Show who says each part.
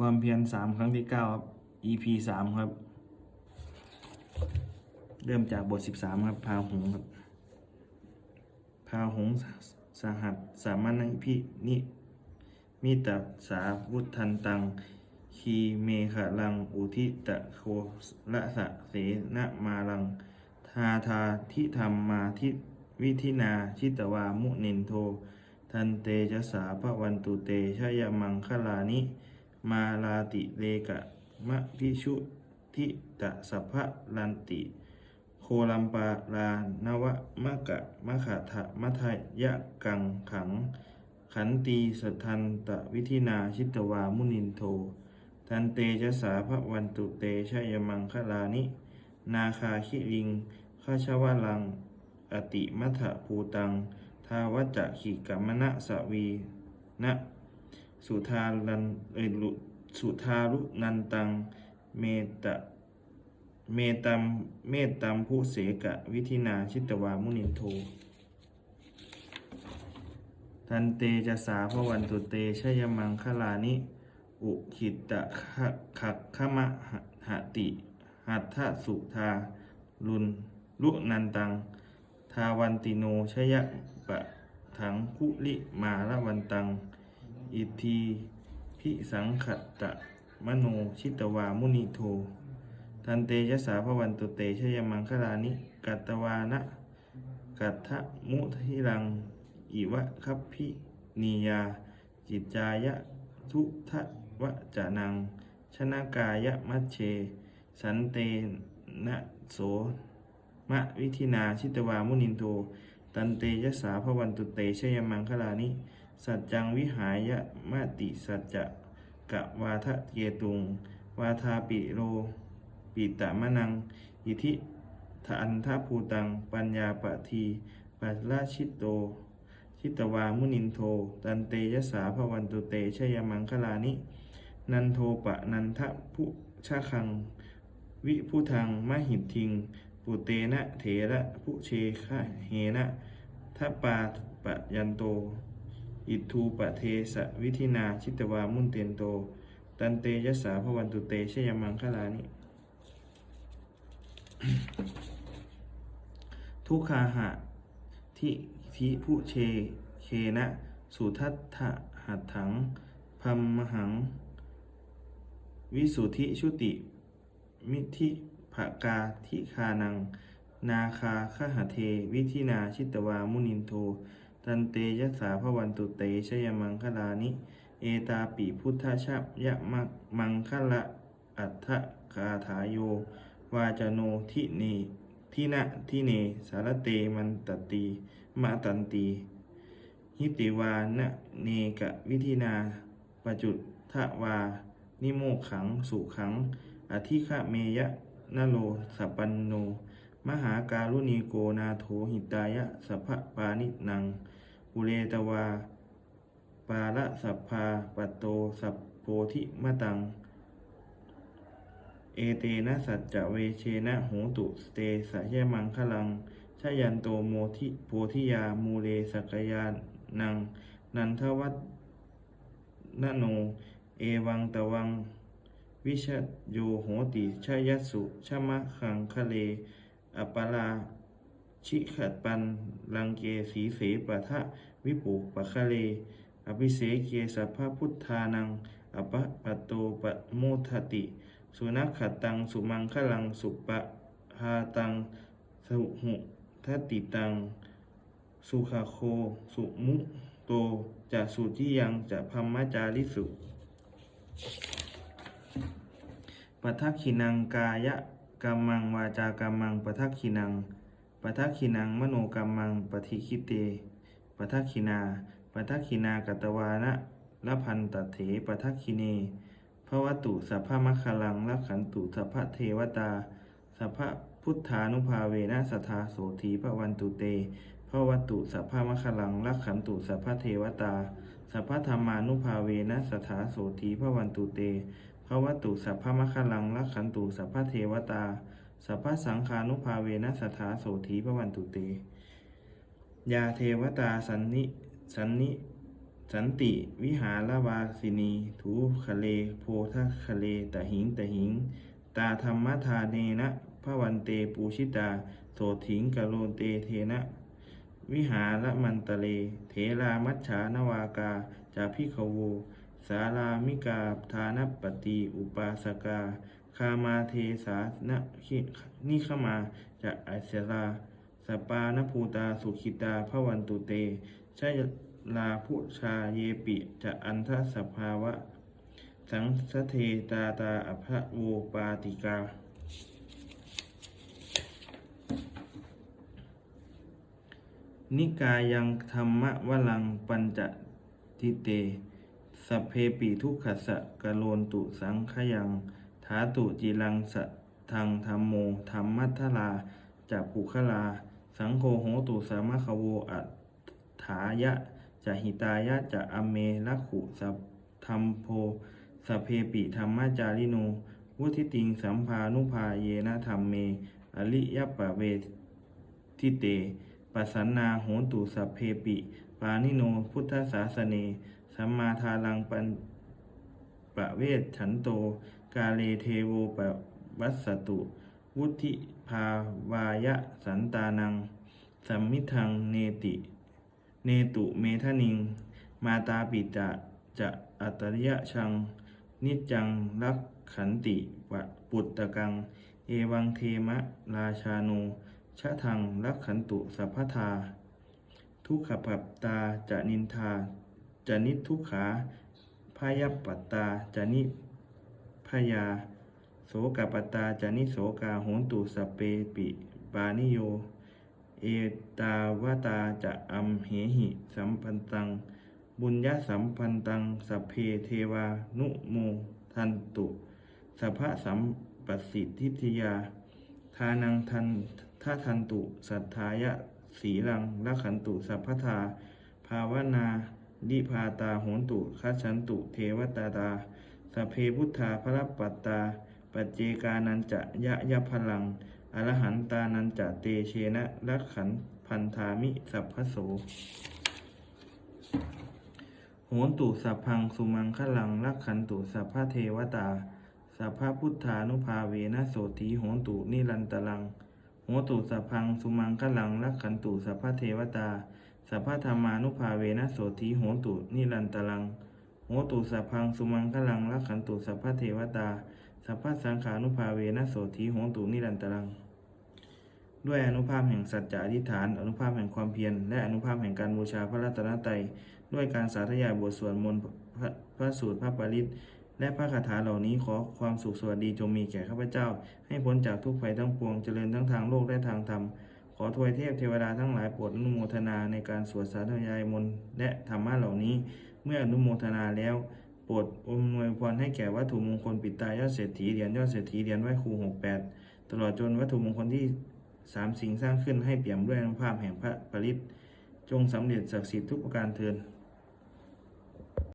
Speaker 1: ความเพียรสามครั้งที่เก้าครับ EP สามครับ เริ่มจากบทสิบสามครับ พาหงครับ พาหงสสหัสสามัญพินิมิตสาวุทันตัง คีเมขะลัง อุทิตะโคละสะเสนะมาลัง ทาทาทิธรรมมาทิวิธินาชิตวามุนินโท ทันเตจะสาพระวันตุเตชยมังคลานิ มาลาติเลกะมะพิชุทิตะสัพพะลันติ โคลัมปาลานวะมะกะมะขะทะมะทยะกังขัง ขันตีสัทธันตะวิธินาชิตวามุนินโท ทันเตจะสาพระวันตุเตชยมังคลานิ นาคาคิลิงข้าชวลัง อติมัทภูตัง ทาวัจจะขิกัมมณะสวีนะ สุทาลันเอลุสุทารุนันตังเมตะเมตัมเมตตัมผู้เสกะวิธินาชิตวามุนินโททันเตจะสาพวันตุเตชยมังคลานิ อุขิตะขักขมะหะติ หัตถสุทาลุนลุนันตัง ทาวันติโนชยะปะถังคุลิมาละวันตัง อิทีพิสังขตะมโนชิตวามุนิโท ทันเตยสาพวันตุเตชยมังคลานิ กัตตวานะกัตถะมุทิรัง อิวะคัพพินียา จิตจายะทุทะวะจานัง ชนากายะมัชเช สันเตนะโสมะวิธินาชิตวามุนินโท ตันเตยสาพวันตุเตชยมังคลานิ สัจจังวิหายะมาติสัจจะกะวาทะเกตุง วาทาปิโรปิตะมะนัง อิทิทอันทภูตัง ปัญญาปะทีปัละชิตโต ชิตวามุนินโท ตันเตยสาพวันตุเตชยมังคลานิ นันโทปะนันทะพุชะคัง วิพุทังมหิทิง ปุเตนะเถระผู้เชคะเหนะทปาปะยันโต อิทูปะเทสะวิธินาชิตวามุนเตนโต ตันเตยสาพวันตุเตชยมังคลานิทุกขาหะทิทิผู้เชเคนะ สุทัตถะหัตถังพัมมหัง วิสุทธิชุติ มิธิภกาทิคานัง นาคาคหเท วิธินาชิตวามุนินโท ตันเตยสาพวันตุเตชยมังคลานิ เอตาปิพุทธชาพยะมักมังคละอัฏฐคาถาโยวาจโนทิเนทินะทิเนสารเตมันตติมาตันตีหิติวานะเนกะวิธินาปจุทะวา นิโมขัง สุขัง อธิฆะเมยะนโลสัปันโน มหาการุณีโกนาโถหิตายะสัพพปานินัง อุเรตวา ปาละสัพพาปตโตสัพโพธิมะตัง เอเตนะสัจจะเวเชนะโหตุสเตสะยะมังคลังชยันโตโมทิโพธิยามูเลสักยานัง นันทวัตนโน เอวังตะวัง วิชโยโหติชยัสสุชมะขังคะเล อปปลา ชิขัดปันลังเกสีเสปะทะวิปุปะคะเล อภิเสเกสัพพพุทธานังอปะปะโตปะโมทติ สุนัขขัดตังสุมังคลังสุปะหาตังสุหุทติตัง สุขาโค สุมุโตจะสุทิยังจะพัมมจาริสุปัทักขินังกายะกัมมังวาจากัมมังปัทักขินัง ปัทักขินังมโนกัมมังปฏิคิเตปัทักขินาปัทักขินากตวานะละพันตเถปัทักขิเนภวตุสัพพมัคคลังละขันตุสัพพเทวตาสัพพพุทธานุภาเวนะสทาโสธีพระวันตุเตภวตุสัพพมัคคลังละขันตุสัพพเทวตาสัพพธรรมานุภาเวนะสทาโสธีพระวันตุเตภวตุสัพพมะคลังลักขันตุสัพพเทวตา สัพพสังฆานุภาเวนะสถาโสธีพระวันตุเต ยาเทวตาสันนิสันนิสันติวิหารวาสินี ถูคะเล โพธคะเลตะหิงตะหิง ตาธรรมทาเนนะพระวันเตปูชิตา โสถิงกะโลเตเทนะวิหารมันตะเล เถรามัจฉานวากา จาพิขโว สารามิกา ทานปฏิอุปาสกา คามาเทสานะขินิขมาจะอัสราสปานภูตาสุขิตาพระวันตุเตชยลาพุชาเยปิจะอันทสภาวะ สังสเทตาตาอภะโวปาติกา นิกายังธรรมวลังปัญจทิเตสเพปิทุกขสะกะโลนตุสังขยัง ถาตุจิลังสะทางธรรมโมธรรมมัทธลาจะปุคลา สังโฆโหตุสามะคโวอัฏฐายะจะหิตายะจะอเมลักขุสัพธรรมโพสเพปิธรรมจาริโนวุทิติงสัมภานุภาเยนะธรรมเม อริยปะเวทิเตปัสสันนาโหตุสัพเพปิ ปานิโนพุทธศาสเน สัมมาทาลังปันปะเวทฉันโต กาเลเทโวปวัสสตุ วุธิภาวายะสันตานัง สัมมิทังเนติ เนตุเมทะนิง มาตาปิจะจะอัตริยะชัง นิจจังรักขันติวะปุตตะกัง เอวังเทมะราชาโนชะทังรักขันตุสัพพทา ทุกขปัปตาจะนินทาจะนิทุกขาพายปัตตาจะนิ พยา โสกปตาจะนิโสกาโหนตุสเปปิปานิโย เอตาวตาจะอัมเหหิ สัมพันตัง บุญญาสัมพันตังสเพเทวานุโมทันตุสัพพะสัมปสิทธิทยา ทานังทันท่าทันตุสัทธายะสีลังละขันตุสัพพทา ภาวนาดิพาตาโหนตุคัจฉันตุ เทวตาตา สัพเพพุทธาพระปัตตา ปัจเจกานันจะยะยะพลัง อรหันตานันจะเตเชนะละขันพันธามิสัพพโสโหนตุสัพพังสุมังคลังลักขันตุสัพพะเทวตา สัพพะพุทธานุภาเวนะโสตีโหนตุนิรันตลังโหตุสัพพังสุมังคลังลักขันตุสัพพะเทวตา สัพพะธรรมานุภาเวนะโสตีโหนตุนิรันตลัง โหตุสัพพังสุมังคลังลักขันตุสัพพะเทวตา สัพพสังขานุภาเวนะโสตีโหตุนิรันตลัง ด้วยอนุภาพแห่งสัจจะอธิษฐาน อนุภาพแห่งความเพียร และอนุภาพแห่งการบูชาพระรัตนตรัย ด้วยการสาธยายบทสวดมนต์พระสูตรพระปริตและพระคาถาเหล่านี้ขอความสุขสวัสดีจงมีแก่ข้าพเจ้า ให้พ้นจากทุกภัยทั้งปวง เจริญทั้งทางโลกและทางธรรม ขอทวยเทพเทวดาทั้งหลายโปรดอนุโมทนาในการสวดสาธยายมนต์และธรรมะเหล่านี้ เมื่ออนุโมทนาแล้วโปรดอมนวยพรให้แก่วัตถุมงคลปิดตายอดเศรษฐีเหรียญยอดเศรษฐีเหรียญไหวครูหกแปดตลอดจนวัตถุมงคลที่สามสิ่งสร้างขึ้นให้เปี่ยมด้วยอนุภาพแห่งพระปริตจงสำเร็จศักดิ์สิทธิ์ทุกประการเทิน